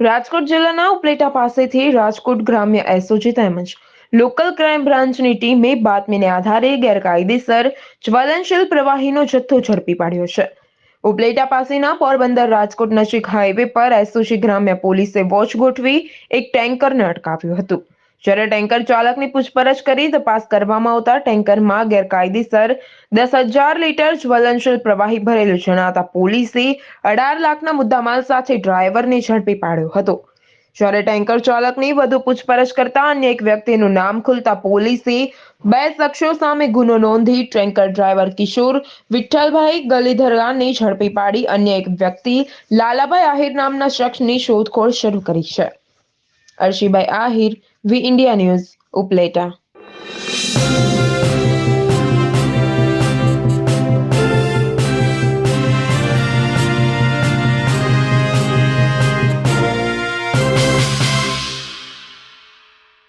રાજકોટ જિલ્લાના ઉપલેટા પાસેથી રાજકોટ ગ્રામ્ય એસઓજી તેમજ લોકલ ક્રાઇમ બ્રાન્ચની ટીમે બાતમીને આધારે ગેરકાયદેસર જ્વલનશીલ પ્રવાહીનો જથ્થો ઝડપી પાડ્યો છે. ઉપલેટા પાસેના પોરબંદર રાજકોટ નજીક હાઈવે પર એસઓજી ગ્રામ્ય પોલીસે વોચ ગોઠવી એક ટેન્કરને અટકાવ્યું હતું. જ્યારે ટેન્કર ચાલકની પૂછપરછ કરી, તપાસ કરવામાં આવતા ટેન્કરમાં ગેરકાયદેસર દસ હજાર લીટર જ્વલનશીલ પ્રવાહી ભરેલું જણાતા પોલીસે અઢાર લાખના મુદ્દામાલ સાથે ડ્રાઈવરને ઝડપી પાડ્યો હતો. જ્યારે ટેન્કર ચાલકની વધુ પૂછપરછ કરતા અન્ય એક વ્યક્તિનું નામ ખુલતા પોલીસે બે શખ્સો સામે ગુનો નોંધી ટેન્કર ડ્રાઈવર કિશોર વિઠ્ઠલભાઈ ગલીધરાને ઝડપી પાડી અન્ય એક વ્યક્તિ લાલાભાઈ આહિર નામના શખ્સની શોધખોળ શરૂ કરી છે. અર્શીભાઈ Ahir We India News. Up later.